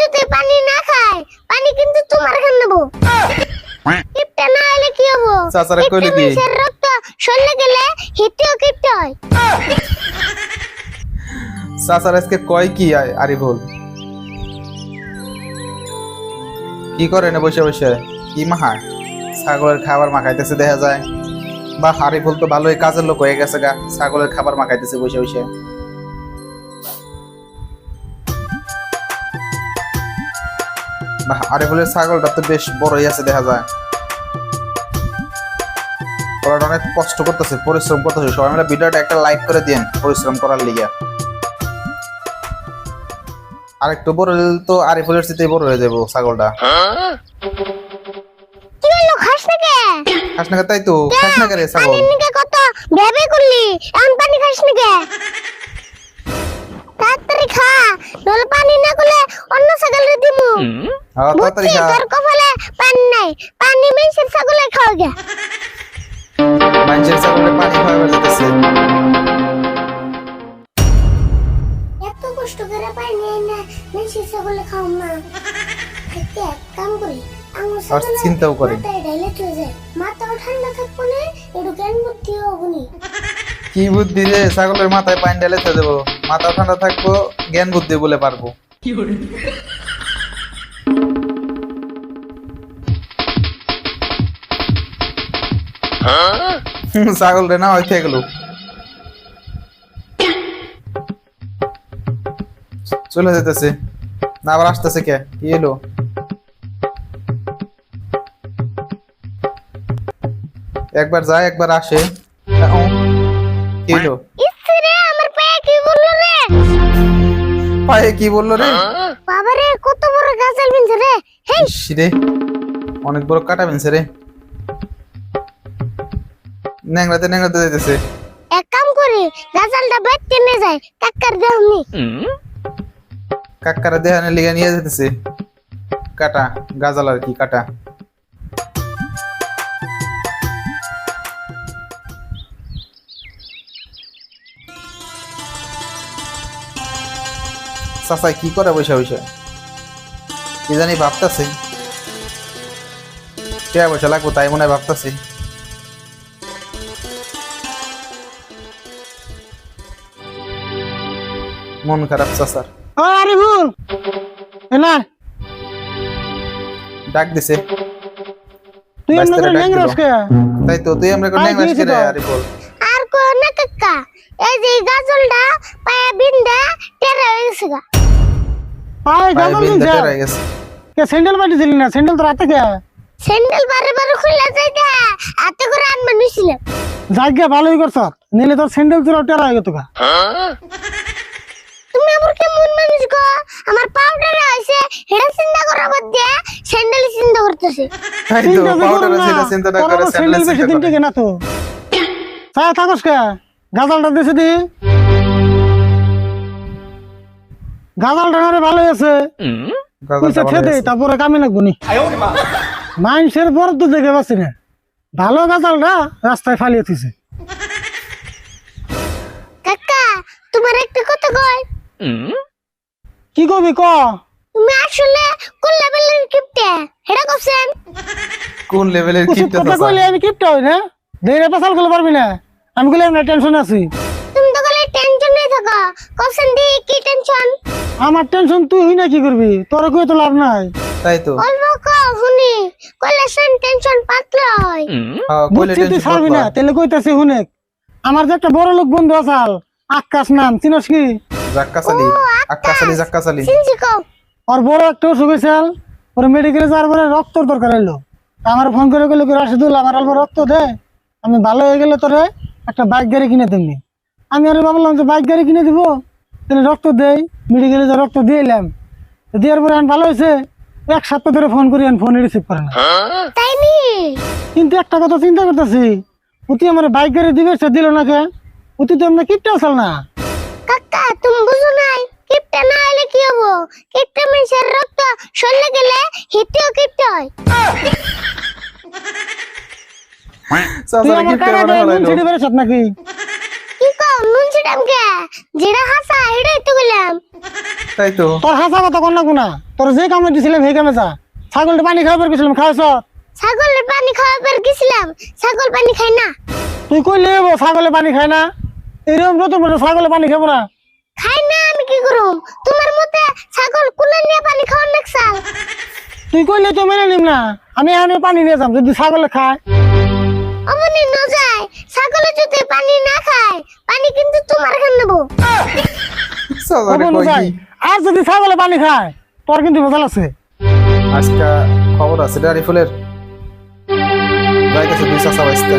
যদি পানি না খায় পানি কিন্তু তোমার খান নেব। কিপটা না হলে কি হব? চাচারা কইলো কি? রক্ত শরীরে গেলে হিতেও কিপটা হয়। চাচার আজকে কয় কি আরিফুল কি করে না বসে বসে? কি মাহায় ছাগলের খাবার মাখাইতেছে দেখা যায়। বা আরিফুল তো ভালোই কাজের লোক হয়ে গেছে গা। ছাগলের খাবার মাখাইতেছে বসে বসে। বাহ, আরিফুলের ছাগলটা তো বেশ বড়ই আছে দেখা যায়। ওরা অনেক কষ্ট করতেছে পরিশ্রম করতেছে। সবাই মিলে ভিডিওটা একটা লাইক করে দিন পরিশ্রম করার লিগে। আর একটু বড় হলে তো আরিফুলের সাথে বড় হয়ে যাব ছাগলটা। খাস না তাই তো খাস না কে রে ছাগল? কত ভেবে করলি? এখন পানি খাস না খা নলে পানি না করলে অন্য ছাগলের দিমু। হ্যাঁ তাড়াতাড়ি বুঝছি খা। তোর কপালে পানি নাই। পানি মেশিন ছাগলে খাওয়া গে মানুষের ছাগলের পানি খাওয়া যেতেছে এত কষ্ট করে পানি না ছাগলে খাও না একটা কাম করি আর চিন্তাও করে। মাথায় ডাইলে চলে যায়। মাথাও ঠান্ডা থাকব না একটু জ্ঞান বুদ্ধি কি বুদ্ধি রে ছাগলের মাথায় পানি ঢেলে দেবো মাথা ঠান্ডা থাকব, জ্ঞান বুদ্ধি বলে পারব। ছাগল রে না হইতে গেল। চলে যেতেছে। না, আবার আসতেছে কে? কি এলো? একবার যায়, একবার আসে। কি এলো? কি বলল রে? বাবা রে কত বড় গাছাল বিনছে রে? হেই! রে অনেক বড় কাটা বিনছে রে। ন্যাংরাতে ন্যাংরাতে যাইতেছে। এক কাম করে গাজালটা বাইর টেনে যায় কাকার দেহনি। কাকার দেহনে লিগা নিয়ে যেতেছে কাটা গাজাল আর কি কাটা। চাচাই কি করে বসে বসে? কি জানি ভাবতাছে। কে বসে লাগবো তাই মনে হয় ভাবতাছে। মন খারাপ চাচার। ও আরে ভুল না। ডাক দিছে। তুই এমন করে কে তাই তো তুই আমরা ন্যাংরাস দিয়েছি কে আরে বল। আর কো না কাকা? এই যে এই গাছলটা পায়ে বিন্দা টেনে হয়ে গেছে গা। পায়ে গাজল গেছে। কে স্যান্ডেল বাটি দিলি না? স্যান্ডেল তো রাতে কে? স্যান্ডেল বারে বারে খুলে যাইতে হাতে করে আনবে নিছিলাম যাইগে ভালোই করছ। নিলে তোর স্যান্ডেল তোর টেরা হয়ে গেত তুমি আমার কেমন মানুষ গো? আমার পাউডার হইছে হেডা চিন্তা করার মধ্যে স্যান্ডেল চিন্তা করতেছে। তাই তো পাউডার আছে না। চিন্তাটা করে স্যান্ডেল বেশি দিন টিকে না তো। ছায়া থাকস কে? গাজালটা দিছে দি। গাজালটা না রে ভালো আছে পয়সা খেতে তারপরে কামে লাগবো নি। মানুষের বড় তো দেখে পাচ্ছি না। ভালো গাজালটা রাস্তায় ফালিয়ে কাকা তোমার একটা কথা কই? কি কবি ক? তুমি আসলে কোন লেভেলের কিপটে? হেডা কইছেন কোন লেভেলের কিপটা কথা কইলে আমি কিপটা হই না। দেরে পেশাল করলে পারবি না। আমি কইলে না টেনশন আছি। গলে নেই থাকো দি কি টেনশন আমার টেনশন তুই হই না কি করবি? তোর কই তো লাভ নাই। তাই তো। অল্প কও শুনি কইলে সেন টেনশন পাতলা হয়। হ্যাঁ, তুই ছাড়বি না তাহলে কইতাছি হুনেক আমার যে একটা বড় লোক বন্ধু আসাল আকাশ নাম চিনস কি? জাক্কাসালি আক্কাসালি জাক্কাসালি চিনছি কও। ওর বড় একটা অসুখ ওর মেডিকেলে যাওয়ার পরে রক্তর দরকার হইল। আমার ফোন করে গেলো কি রাশিদুল আমার অল্প রক্ত দে আমি ভালো হয়ে গেলে তোরে একটা বাইক গাড়ি কিনে দিবনি আমি আরে ভাবলাম যে বাইক গাড়ি কিনে দিব তাহলে রক্ত দেই মেডিকেলে যা রক্ত দিয়ে এলাম। দেওয়ার পরে আমি ভালো হয়েছে এক সপ্তাহ ধরে ফোন করি আমি ফোনে রিসিভ করে না। কিন্তু একটা কথা চিন্তা করতেছি উতি আমার বাইক গাড়ি দিবে সে দিল না কে? উতি তো আমরা কিপটা আসাল না। কাকা তুমি বুঝো নাই কিপটে না হলে কি হব? কিপটে মানুষের রক্ত শরীরে গেলে হিতেও কিপটে হয়। তুই আমার কারা দেয় নুন ছিটে নাকি? কি কও নুন ছিটে কইতাম কে? যেটা হাসা এটাই তো কইলাম তাই তো। তোর হাসা কথা কন না? কোনা তোর যে কামে দিছিলাম সেই কামে যা। ছাগলটা পানি খাবার গেছিলাম খাওয়াছ? ছাগলের পানি খাওয়া পর গেছিলাম ছাগল পানি খাই না। তুই কইলে এবো ছাগলে পানি খায় না? এরকম নতুন নতুন ছাগলে পানি খাব না। খাই না আমি কি করুম? তোমার মতে ছাগল কুলে নিয়ে পানি খাওয়ার নাকসাল তুই কইলে তো মেনে নিম না? আমি এখানে পানি নিয়ে যাম যদি ছাগলে খায়। অমনি আর যদি ছাগলে পানি খায় তোর কিন্তু ভেজাল আছে। আজকে খবর আছে রে আরিফুলের যাইতেছে দুই চাষা বাইসতে